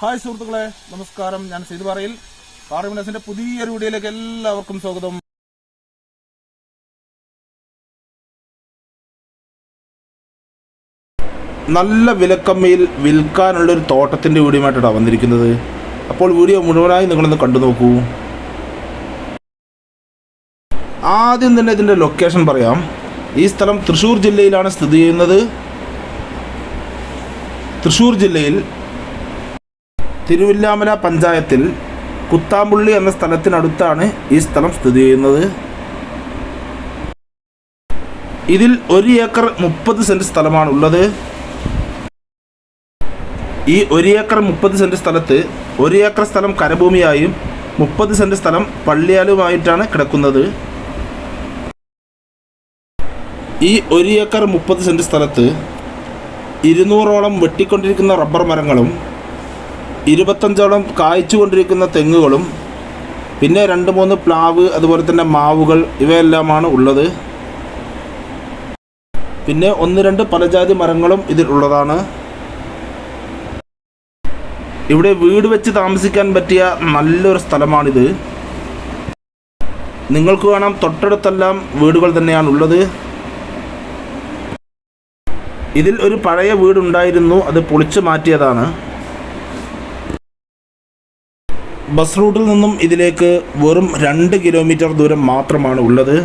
Hi സുഹൃത്തുക്കളെ നമസ്കാരം. ഞാൻ സീത് പറയിൽ പാർലമെന്റസിന്റെ പുതിയൊരു വീഡിയോയിലേക്ക് എല്ലാവർക്കും സ്വാഗതം. നല്ല വിലക്കമ്മയിൽ വിൽക്കാനുള്ള ഒരു തോട്ടത്തിന്റെ വീഡിയോമായിട്ടാണ് വന്നിരിക്കുന്നത്. അപ്പോൾ വീഡിയോ മുഴുവനായി നിങ്ങളൊന്ന് കണ്ടു നോക്കൂ. ആദ്യം തന്നെ ഇതിന്റെ ലൊക്കേഷൻ പറയാം. ഈ സ്ഥലം തൃശ്ശൂർ ജില്ലയിലാണ് സ്ഥിതി ചെയ്യുന്നത്. തൃശ്ശൂർ ജില്ലയിൽ തിരുവില്ലാമല പഞ്ചായത്തിൽ കുത്താമ്പുള്ളി എന്ന സ്ഥലത്തിനടുത്താണ് ഈ സ്ഥലം സ്ഥിതി ചെയ്യുന്നത്. ഇതിൽ ഒരു ഏക്കർ മുപ്പത് സെന്റ് സ്ഥലമാണ് ഉള്ളത് ഈ ഒരു ഏക്കർ മുപ്പത് സെന്റ് സ്ഥലത്ത് ഒരു ഏക്കർ സ്ഥലം കരഭൂമിയായും മുപ്പത് സെന്റ് സ്ഥലം പള്ളിയാലുമായിട്ടാണ് കിടക്കുന്നത്. ഈ ഒരു ഏക്കർ മുപ്പത് സെന്റ് സ്ഥലത്ത് ഇരുന്നൂറോളം വെട്ടിക്കൊണ്ടിരിക്കുന്ന റബ്ബർ മരങ്ങളും ഇരുപത്തഞ്ചോളം കായ്ച്ചുകൊണ്ടിരിക്കുന്ന തെങ്ങുകളും പിന്നെ രണ്ട് മൂന്ന് പ്ലാവ് അതുപോലെ തന്നെ മാവുകൾ ഇവയെല്ലാമാണ് ഉള്ളത്. പിന്നെ ഒന്ന് രണ്ട് പലജാതി മരങ്ങളും ഇതിൽ ഉള്ളതാണ്. ഇവിടെ വീട് വെച്ച് താമസിക്കാൻ പറ്റിയ നല്ലൊരു സ്ഥലമാണിത്. നിങ്ങൾക്ക് കാണാം തൊട്ടടുത്തെല്ലാം വീടുകൾ തന്നെയാണ് ഉള്ളത്. ഇതിൽ ഒരു പഴയ വീടുണ്ടായിരുന്നു അത് പൊളിച്ചു മാറ്റിയതാണ്. ബസ് റൂട്ടിൽ നിന്നും ഇതിലേക്ക് വെറും രണ്ട് കിലോമീറ്റർ ദൂരം മാത്രമാണ് ഉള്ളത്.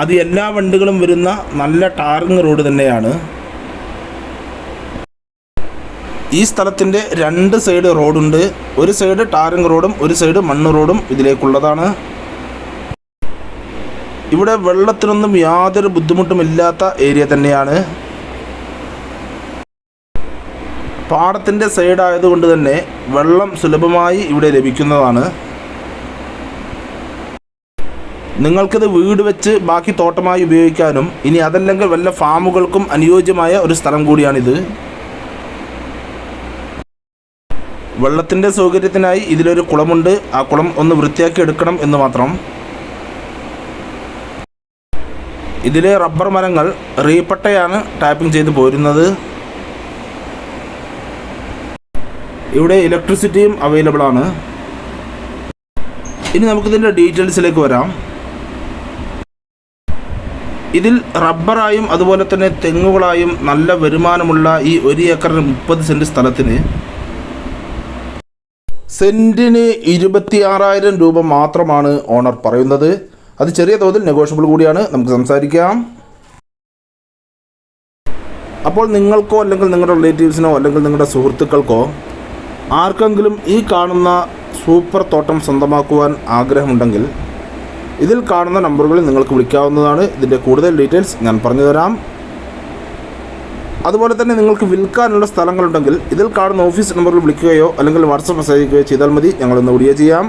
അത് എല്ലാ വണ്ടികളും വരുന്ന നല്ല ടാറിങ് റോഡ് തന്നെയാണ്. ഈ സ്ഥലത്തിന്റെ രണ്ട് സൈഡ് റോഡുണ്ട്. ഒരു സൈഡ് ടാറിങ് റോഡും ഒരു സൈഡ് മണ്ണ് റോഡും ഇതിലേക്കുള്ളതാണ്. ഇവിടെ വെള്ളത്തിനൊന്നും യാതൊരു ബുദ്ധിമുട്ടുമില്ലാത്ത ഏരിയ തന്നെയാണ്. പാടത്തിന്റെ സൈഡായതുകൊണ്ട് തന്നെ വെള്ളം സുലഭമായി ഇവിടെ ലഭിക്കുന്നതാണ്. നിങ്ങൾക്കിത് വീട് വെച്ച് ബാക്കി തോട്ടമായി ഉപയോഗിക്കാനും ഇനി അതല്ലെങ്കിൽ വല്ല ഫാമുകൾക്കും അനുയോജ്യമായ ഒരു സ്ഥലം കൂടിയാണിത്. വെള്ളത്തിന്റെ സൗകര്യത്തിനായി ഇതിലൊരു കുളമുണ്ട്. ആ കുളം ഒന്ന് വൃത്തിയാക്കി എടുക്കണം എന്ന് മാത്രം. ഇതിലെ റബ്ബർ മരങ്ങൾ റീപ്പട്ടയാണ് ടാപ്പിംഗ് ചെയ്ത് പോരുന്നത്. ഇവിടെ ഇലക്ട്രിസിറ്റിയും അവൈലബിൾ ആണ്. ഇനി നമുക്കിതിന്റെ ഡീറ്റെയിൽസിലേക്ക് വരാം. ഇതിൽ റബ്ബറായും അതുപോലെ തന്നെ തെങ്ങുകളായും നല്ല വരുമാനമുള്ള ഈ ഒരു ഏക്കറിന് മുപ്പത് സെന്റ് സ്ഥലത്തിന് സെന്റിന് ഇരുപത്തി ആറായിരം രൂപ മാത്രമാണ് ഓണർ പറയുന്നത്. അത് ചെറിയ തോതിൽ നെഗോഷ്യബിൾ കൂടിയാണ്. നമുക്ക് സംസാരിക്കാം. അപ്പോൾ നിങ്ങൾക്കോ അല്ലെങ്കിൽ നിങ്ങളുടെ റിലേറ്റീവ്സിനോ അല്ലെങ്കിൽ നിങ്ങളുടെ സുഹൃത്തുക്കൾക്കോ ആർക്കെങ്കിലും ഈ കാണുന്ന സൂപ്പർ തോട്ടം സ്വന്തമാക്കുവാൻ ആഗ്രഹമുണ്ടെങ്കിൽ ഇതിൽ കാണുന്ന നമ്പറുകളിൽ നിങ്ങൾക്ക് വിളിക്കാവുന്നതാണ്. ഇതിന്റെ കൂടുതൽ ഡീറ്റെയിൽസ് ഞാൻ പറഞ്ഞു തരാം അതുപോലെ തന്നെ നിങ്ങൾക്ക് വിൽക്കാനുള്ള സ്ഥലങ്ങളുണ്ടെങ്കിൽ ഇതിൽ കാണുന്ന ഓഫീസ് നമ്പറിൽ വിളിക്കുകയോ അല്ലെങ്കിൽ വാട്സപ്പ് മെസ്സേജ് അയക്കുകയോ ചെയ്താൽ മതി. ഞങ്ങളൊന്ന് വീഡിയോ ചെയ്യാം.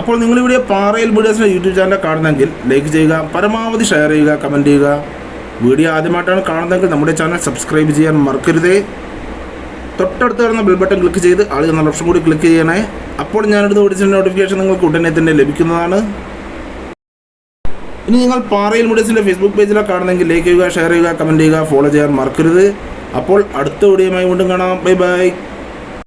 അപ്പോൾ നിങ്ങളിവിടെ പാറയിൽ വീഡിയോസിന്റെ യൂട്യൂബ് ചാനൽ കാണുന്നെങ്കിൽ ലൈക്ക് ചെയ്യുക പരമാവധി ഷെയർ ചെയ്യുക കമന്റ് ചെയ്യുക. വീഡിയോ ആദ്യമായിട്ടാണ് കാണുന്നതെങ്കിൽ നമ്മുടെ ചാനൽ സബ്സ്ക്രൈബ് ചെയ്യാൻ മറക്കരുതേ. തൊട്ടടുത്ത് വരുന്ന ബെൽ ബട്ടൺ ക്ലിക്ക് ചെയ്ത് ആൾ എന്ന ഓപ്ഷൻ കൂടി ക്ലിക്ക് ചെയ്യണേ. അപ്പോൾ ഞാനെടുത്ത് ഓടിച്ച നോട്ടിഫിക്കേഷൻ നിങ്ങൾക്ക് ഉടനെ തന്നെ ലഭിക്കുന്നതാണ്. ഇനി നിങ്ങൾ പാറയിൽ മുടിസിന്റെ ഫേസ്ബുക്ക് പേജിലാണ് കാണുന്നെങ്കിൽ ലൈക്ക് ചെയ്യുക ഷെയർ ചെയ്യുക കമന്റ് ചെയ്യുക ഫോളോ ചെയ്യാൻ മറക്കരുത്. അപ്പോൾ അടുത്ത വീഡിയോയുമായി വീണ്ടും കാണാം. Bye bye